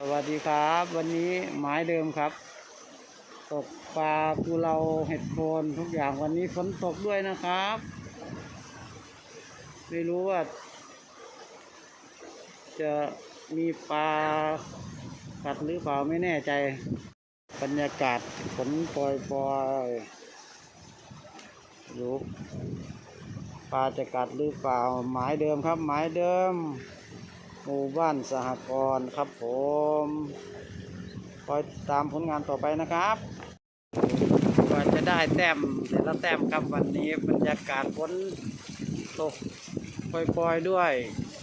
สวัสดีครับ วันนี้หมายเดิมครับ ตกปลากูเราเห็ดโคนทุกอย่างวันนี้ฝนตกด้วยนะครับ ไม่รู้ว่า จะมีปลากัดหรือเปล่าไม่แน่ใจ บรรยากาศฝนปล่อยปล่อยรู้ปลาจะกัดหรือเปล่า หมายเดิมครับ หมายเดิม หมู่บ้านสหกรณ์ครับผมคอยตามผลงานต่อไปนะครับกว่าจะได้แต้มแต่ละแต้มครับวันนี้บรรยากาศฝนตกปล่อยๆด้วย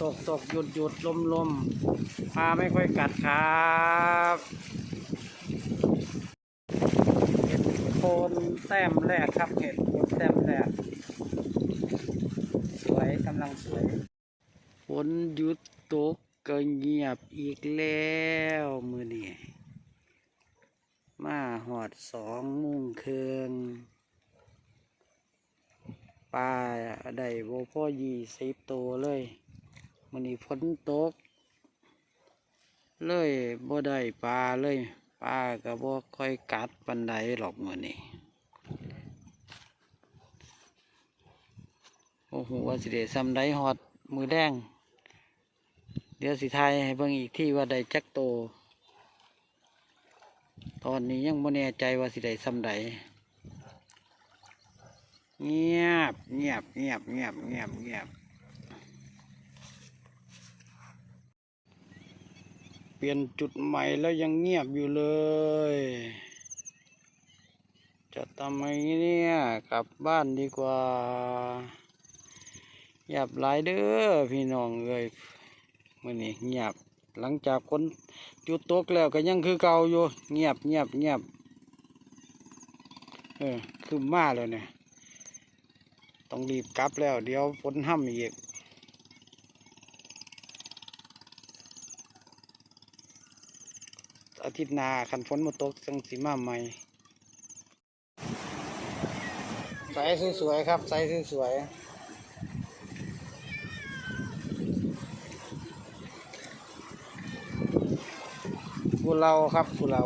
ตกตกหยุดหยุดลมลมปลาไม่ค่อยกัดครับเห็ดโคนแต้มแรกครับเห็ดโคนแต้มแรกสวยกำลังสวยฝนหยุด ตกก็เงียบอีกแล้วมือนี่มาหอดสองมุ่งเคืองปลาได้โบพ่อยี่สิบตัวเลยมือนี่ฝนตก เลยบ่ได้ปลาเลยปลาก็บ่ค่อยกัดปันใดหรอกมือนี่โอ้โหว่าสิเดซ้ำได้หอดมือแดง เดี๋ยวสิทายให้เบิ่งอีกที่ว่าได้จักโต ตอนนี้ยังบ่แน่ใจว่าสิได้ซ้ำใดเงียบเงียบเงียบเงียบเงียบเงียบเปลี่ยนจุดใหม่แล้วยังเงียบอยู่เลย จะทำไงเนี่ย กลับบ้านดีกว่าเงียบหลายเด้อพี่น้องเอ้ย มื่อนี้เงียบหลังจากคนจุดตกแล้วก็ยังคือเก่าอยู่เงียบเงียบเงียบเออคือมาแล้วเนี่ยต้องรีบกลับแล้ว เดี๋ยวฝนห้ำอีกอาทิตย์หน้าคันฝนมาตกจังสีมาใหม่ใสสวยๆครับใสสวยๆ กุเลาครับกุเลา